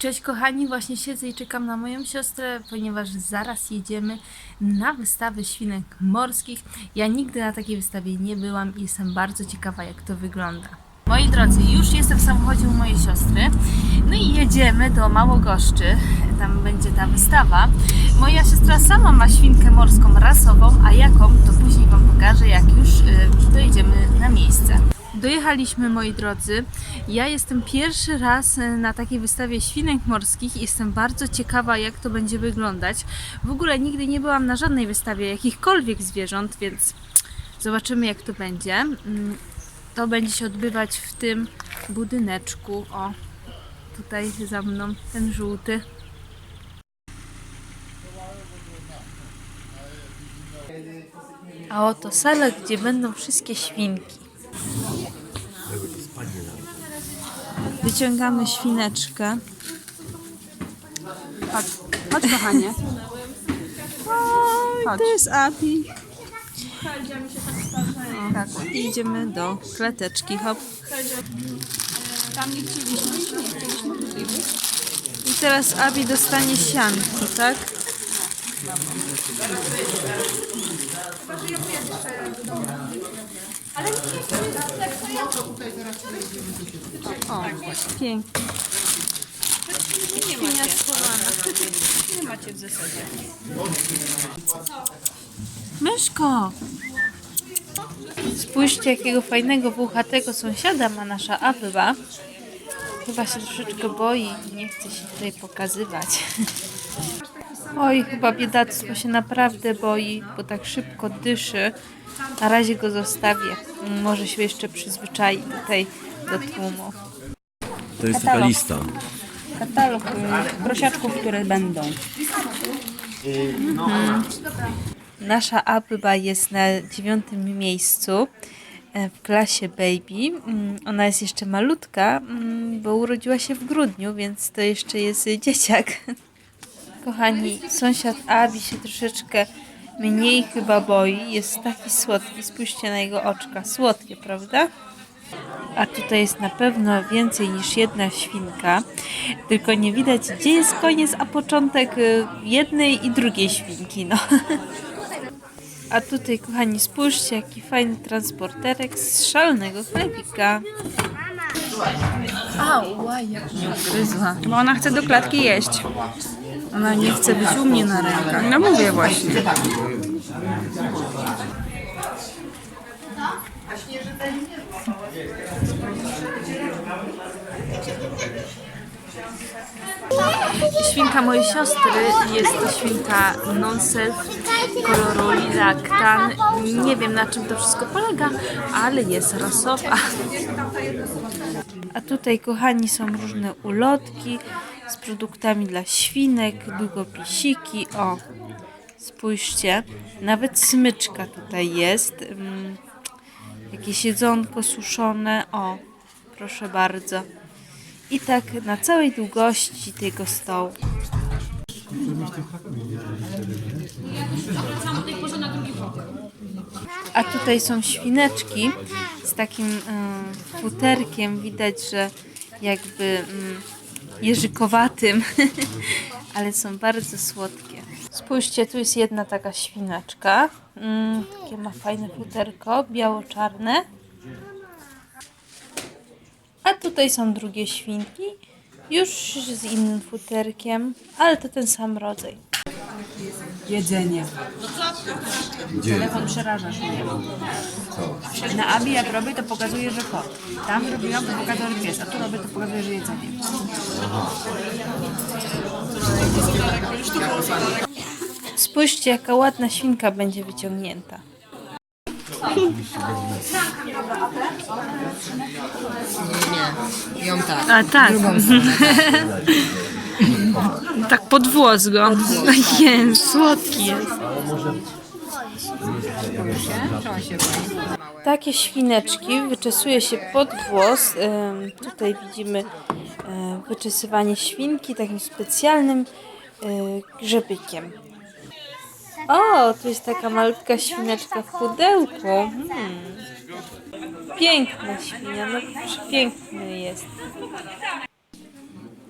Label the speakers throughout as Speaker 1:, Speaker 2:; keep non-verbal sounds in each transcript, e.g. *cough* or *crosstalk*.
Speaker 1: Cześć kochani, właśnie siedzę i czekam na moją siostrę, ponieważ zaraz jedziemy na wystawę świnek morskich. Ja nigdy na takiej wystawie nie byłam i jestem bardzo ciekawa jak to wygląda. Moi drodzy, już jestem w samochodzie u mojej siostry. No i jedziemy do Małogoszczy. Tam będzie ta wystawa. Moja siostra sama ma świnkę morską rasową, a jaką to później Wam pokażę, jak już y, dojedziemy na miejsce. Dojechaliśmy, moi drodzy. Ja jestem pierwszy raz y, na takiej wystawie świnek morskich i jestem bardzo ciekawa, jak to będzie wyglądać. W ogóle nigdy nie byłam na żadnej wystawie jakichkolwiek zwierząt, więc zobaczymy, jak to będzie. Mm, To będzie się odbywać w tym budyneczku. O, tutaj za mną ten żółty. A oto sala, gdzie będą wszystkie świnki. Wyciągamy świneczkę.
Speaker 2: Chodź, chodź kochanie.
Speaker 1: Oj,
Speaker 2: Chodź.
Speaker 1: to jest Abi. Tak, i idziemy do klateczki, hop.
Speaker 2: Tam nie chcieliśmy, nie chcieliśmy.
Speaker 1: I teraz Abi dostanie sianko, tak? O, pięknie.
Speaker 2: Nie
Speaker 1: Świnia
Speaker 2: macie,
Speaker 1: schowana.
Speaker 2: nie *laughs* macie w zasadzie.
Speaker 1: Myszko! Spójrzcie, jakiego fajnego, włochatego sąsiada ma nasza Abywa. Chyba się troszeczkę boi i nie chce się tutaj pokazywać. *laughs* Oj, chyba biedactwo się naprawdę boi, bo tak szybko dyszy. Na razie go zostawię. Może się jeszcze przyzwyczai tutaj do tłumu.
Speaker 3: To jest taka
Speaker 2: Katalog.
Speaker 3: lista.
Speaker 2: Katalog y, prosiaczków, które będą.
Speaker 1: Nasza Abyba jest na dziewiątym miejscu e, w klasie baby. Mm, Ona jest jeszcze malutka, mm, bo urodziła się w grudniu, więc to jeszcze jest y, dzieciak. *laughs* Kochani, sąsiad Abi się troszeczkę mniej chyba boi. Jest taki słodki. Spójrzcie na jego oczka. Słodkie, prawda? A tutaj jest na pewno więcej niż jedna świnka, tylko nie widać gdzie jest koniec, a początek y, jednej i drugiej świnki. No. *laughs* A tutaj, kochani, spójrzcie, jaki fajny transporterek z szalonego chlebika. Ała, jak mnie ugryzła.
Speaker 2: Bo ona chce do klatki jeść.
Speaker 1: Ona nie chce być u mnie na rękach.
Speaker 2: No mówię właśnie.
Speaker 1: Świnka mojej siostry jest to świnka non-self koloru lilaktan. Nie wiem na czym to wszystko polega, ale jest rasowa. A tutaj, kochani, są różne ulotki z produktami dla świnek, długopisiki. O, spójrzcie, nawet smyczka tutaj jest. Mm, Jakieś jedzonko suszone. O, proszę bardzo. I tak na całej długości tego stołu. A tutaj są świneczki z takim mm, futerkiem. Widać, że jakby mm, jeżykowatym, *laughs* ale są bardzo słodkie. Spójrzcie, tu jest jedna taka świneczka. Mm, takie ma fajne futerko, biało-czarne. A tutaj są drugie świnki, już z innym futerkiem, ale to ten sam rodzaj.
Speaker 2: Jedzenie.
Speaker 3: Gdzie?
Speaker 2: Telefon przerażasz mnie. Na Abi jak robię, to pokazuje, że kot. Tam robiłam, to pokazuje, że pies. A tu robię, to pokazuje, że jedzenie.
Speaker 1: Spójrzcie, jaka ładna świnka będzie wyciągnięta.
Speaker 4: Ją tak.
Speaker 1: A tak. *laughs* tak pod włos go. Jest, słodki jest.
Speaker 4: Trzeba się boi.
Speaker 1: Takie świneczki wyczesuje się pod włos. Tutaj widzimy e, wyczesywanie świnki takim specjalnym e, grzebykiem. O, tu jest taka malutka świneczka w pudełku. Hmm. Piękna świnia, no przepiękny jest.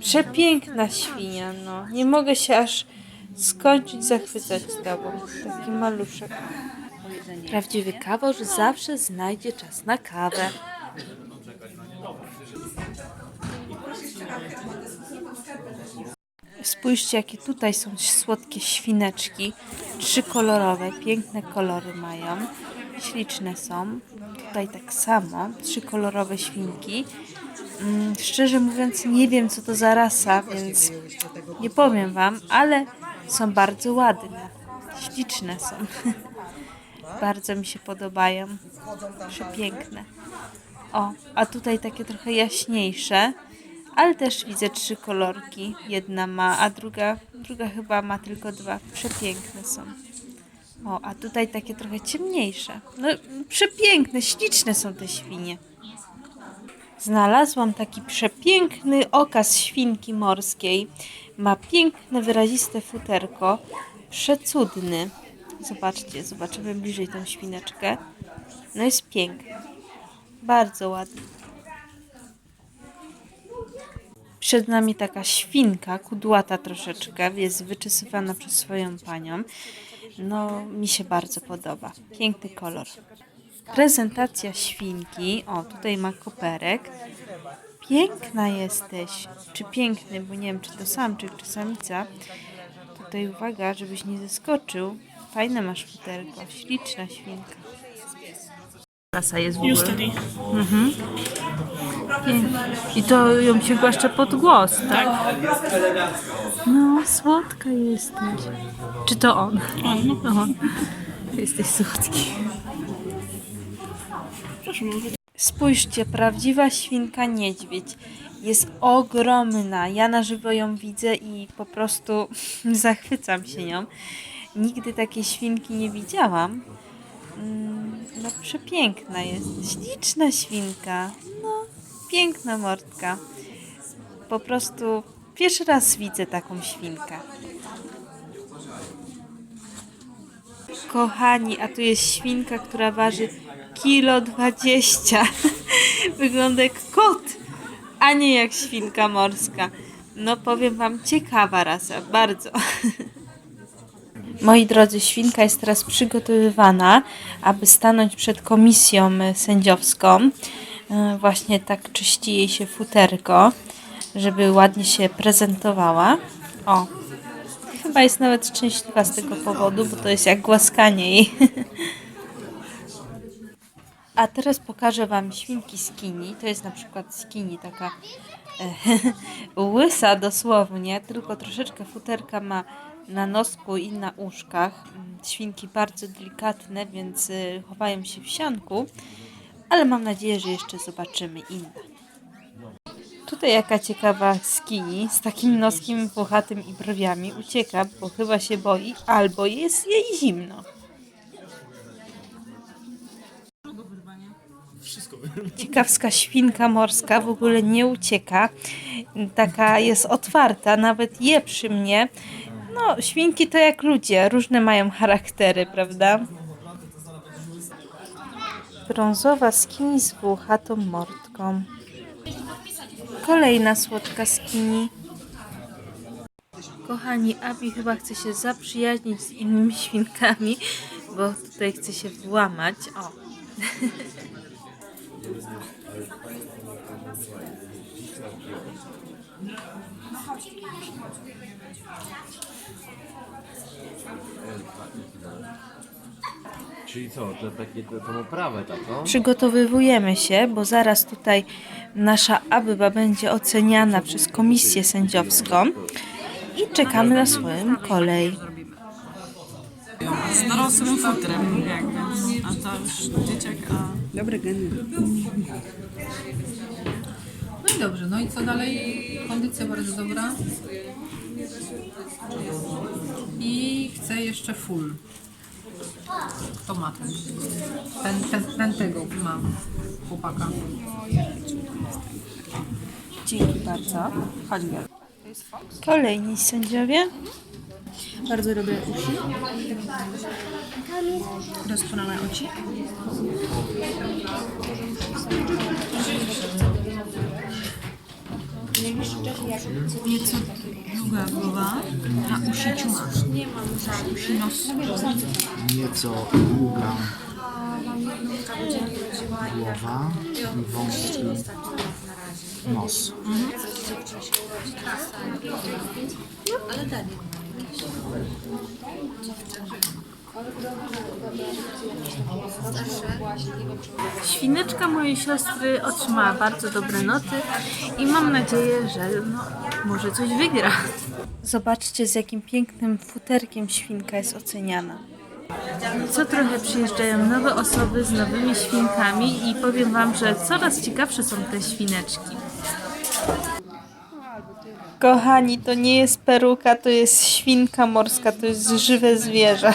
Speaker 1: Przepiękna świnia, no. Nie mogę się aż skończyć zachwycać tobą. Taki maluszek. Prawdziwy kawał, że zawsze znajdzie czas na kawę. Spójrzcie, jakie tutaj są słodkie świneczki. Trzy kolorowe, piękne kolory mają. Śliczne są. Tutaj tak samo, trzy kolorowe świnki. Mm, szczerze mówiąc, nie wiem, co to za rasa, więc nie powiem Wam, ale są bardzo ładne. Śliczne są. *laughs* bardzo mi się podobają. Przepiękne. O, a tutaj takie trochę jaśniejsze, ale też widzę trzy kolorki. Jedna ma, a druga, druga chyba ma tylko dwa. Przepiękne są. O, a tutaj takie trochę ciemniejsze. No, przepiękne, śliczne są te świnie. Znalazłam taki przepiękny okaz świnki morskiej. Ma piękne, wyraziste futerko. Przecudny. Zobaczcie, zobaczymy bliżej tą świneczkę. No jest piękny. Bardzo ładny. Przed nami taka świnka, kudłata troszeczkę, jest wyczesywana przez swoją panią. No, mi się bardzo podoba. Piękny kolor. Prezentacja świnki. O, tutaj ma koperek. Piękna jesteś. Czy piękny, bo nie wiem, czy to samczyk, czy samica. Tutaj uwaga, żebyś nie zeskoczył. Fajne masz futerko. Śliczna świnka. Rasa jest w ogóle. Mhm. I to ją się głaszcze pod głos, tak? No, słodka jesteś. Czy to on? On. on. Jesteś słodki. Spójrzcie, prawdziwa świnka niedźwiedź. Jest ogromna. Ja na żywo ją widzę i po prostu *laughs* zachwycam się nią. Nigdy takiej świnki nie widziałam. Mm, No przepiękna jest. Śliczna świnka. No, piękna mordka. Po prostu pierwszy raz widzę taką świnkę. Kochani, a tu jest świnka, która waży kilo dwadzieścia. *laughs* Wygląda jak kot, a nie jak świnka morska. No powiem wam, ciekawa rasa, bardzo. *laughs* Moi drodzy, świnka jest teraz przygotowywana, aby stanąć przed komisją sędziowską. E, Właśnie tak czyści jej się futerko, żeby ładnie się prezentowała. O, chyba jest nawet szczęśliwa z tego powodu, bo to jest jak głaskanie jej. *laughs* A teraz pokażę Wam świnki skini. To jest na przykład skini taka e, *laughs* łysa dosłownie, tylko troszeczkę futerka ma na nosku i na uszkach. Mm, Świnki bardzo delikatne, więc y, chowają się w sianku, ale mam nadzieję, że jeszcze zobaczymy inne. Tutaj jaka ciekawa skini z takim noskiem włochatym i brwiami ucieka, bo chyba się boi, albo jest jej zimno. Ciekawska świnka morska w ogóle nie ucieka. Taka jest otwarta, nawet je przy mnie. No, świnki to jak ludzie, różne mają charaktery, prawda? Brązowa skini z włochatą mordką. Kolejna słodka skini. Kochani, Abi chyba chce się zaprzyjaźnić z innymi świnkami, bo tutaj chce się włamać. O. *laughs*
Speaker 3: Czyli co, to takie to, tą oprawę taką?
Speaker 1: Przygotowywujemy się, bo zaraz tutaj nasza Abyba będzie oceniana przez komisję sędziowską i czekamy na swoją kolej.
Speaker 4: Z dorosłym futrem jakby. A to już dzieciak, a...
Speaker 2: Dobre geny.
Speaker 5: No i dobrze, no i co dalej? Kondycja bardzo dobra. I chcę jeszcze full. Ma ten? Ten, ten, ten tego ma chłopaka.
Speaker 1: Dzięki bardzo.
Speaker 2: Chodź, Gel.
Speaker 1: Kolejni sędziowie.
Speaker 2: Bardzo dobre uszy. Doskonałe oczy.
Speaker 4: Nieco długa głowa, na uszy ciuma. Uszy nos.
Speaker 6: nieco długa głowa i wąski nos.
Speaker 1: Świneczka mojej siostry otrzymała bardzo dobre noty i mam nadzieję, że no, może coś wygra. Zobaczcie, z jakim pięknym futerkiem świnka jest oceniana. Co trochę przyjeżdżają nowe osoby z nowymi świnkami i powiem Wam, że coraz ciekawsze są te świneczki. Kochani, to nie jest peruka, to jest świnka morska, to jest żywe zwierzę.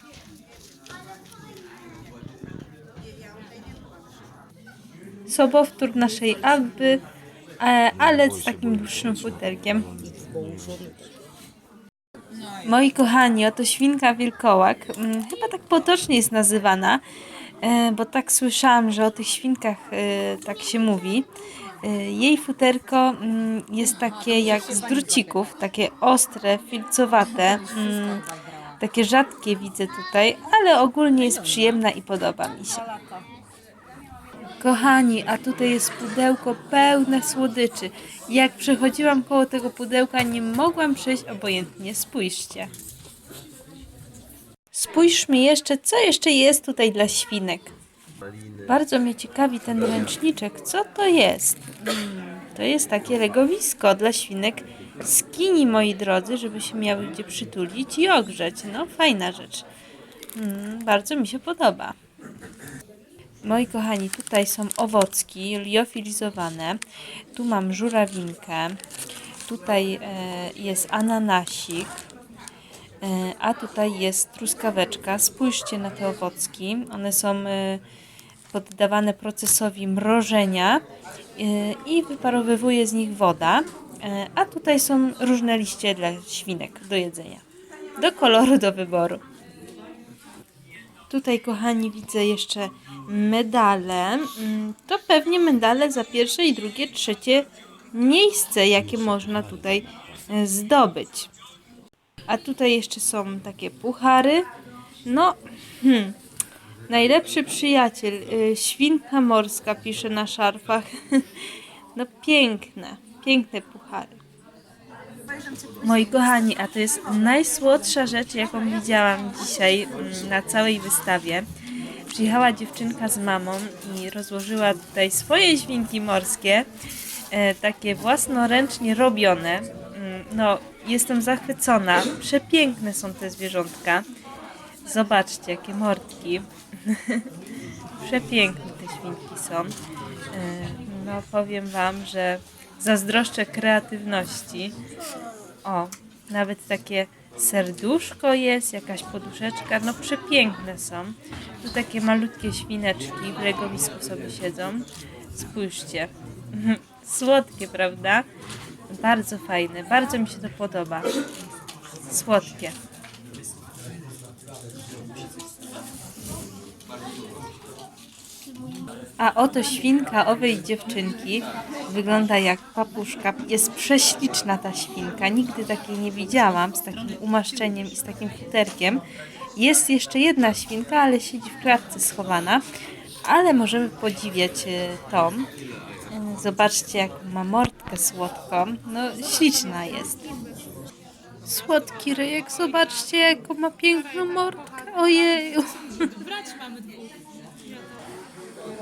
Speaker 1: Sobowtór naszej Abby, e, ale z takim dłuższym futerkiem. Moi kochani, oto świnka wilkołak, mm, chyba tak potocznie jest nazywana, e, bo tak słyszałam, że o tych świnkach e, tak się mówi. Jej futerko mm, jest takie jak z drucików, takie ostre, filcowate, mm, takie rzadkie widzę tutaj, ale ogólnie jest przyjemna i podoba mi się. Kochani, a tutaj jest pudełko pełne słodyczy. Jak przechodziłam koło tego pudełka, nie mogłam przejść obojętnie. Spójrzcie. Spójrzmy jeszcze, co jeszcze jest tutaj dla świnek. Bardzo mnie ciekawi ten ręczniczek. Co to jest? Mm, To jest takie legowisko dla świnek skini, moi drodzy, żeby się miały gdzie przytulić i ogrzeć. No, fajna rzecz. Mm, Bardzo mi się podoba. Moi kochani, tutaj są owocki liofilizowane. Tu mam żurawinkę. Tutaj e, jest ananasik. E, a tutaj jest truskaweczka. Spójrzcie na te owocki. One są e, poddawane procesowi mrożenia e, i wyparowywuje z nich woda. E, a tutaj są różne liście dla świnek do jedzenia. Do koloru, do wyboru. Tutaj, kochani, widzę jeszcze medale. Mm, To pewnie medale za pierwsze i drugie, trzecie miejsce, jakie można tutaj e, zdobyć. A tutaj jeszcze są takie puchary. No, hmm, najlepszy przyjaciel, y, świnka morska, pisze na szarfach. *laughs* No piękne, piękne puchary. Moi kochani, a to jest najsłodsza rzecz, jaką widziałam dzisiaj mm, na całej wystawie. Przyjechała dziewczynka z mamą i rozłożyła tutaj swoje świnki morskie, e, takie własnoręcznie robione. Mm, No, jestem zachwycona. Przepiękne są te zwierzątka. Zobaczcie, jakie mordki. *laughs* Przepiękne te świnki są. E, No, powiem Wam, że zazdroszczę kreatywności. O, nawet takie serduszko jest, jakaś poduszeczka. No, przepiękne są. Tu takie malutkie świneczki w legowisku sobie siedzą. Spójrzcie. *laughs* Słodkie, prawda? Bardzo fajne. Bardzo mi się to podoba. Słodkie. A oto świnka owej dziewczynki wygląda jak papuszka. Jest prześliczna ta świnka. Nigdy takiej nie widziałam z takim umaszczeniem i z takim futerkiem. Jest jeszcze jedna świnka, ale siedzi w klatce schowana. Ale możemy podziwiać e, tą. E, Zobaczcie, jak ma mordkę słodką. No, śliczna jest. Słodki ryjek, zobaczcie, jaką ma piękną mordkę. Ojeju.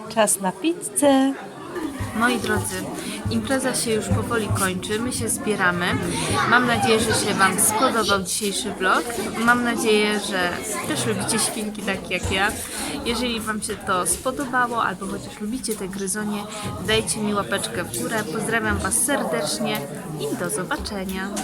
Speaker 1: Czas na pizzę. Moi drodzy, impreza się już powoli kończy, my się zbieramy. Mam nadzieję, że się Wam spodobał dzisiejszy vlog. Mam nadzieję, że też lubicie świnki tak jak ja Jeżeli Wam się to spodobało, albo chociaż lubicie te gryzonie, dajcie mi łapeczkę w górę. Pozdrawiam Was serdecznie i do zobaczenia.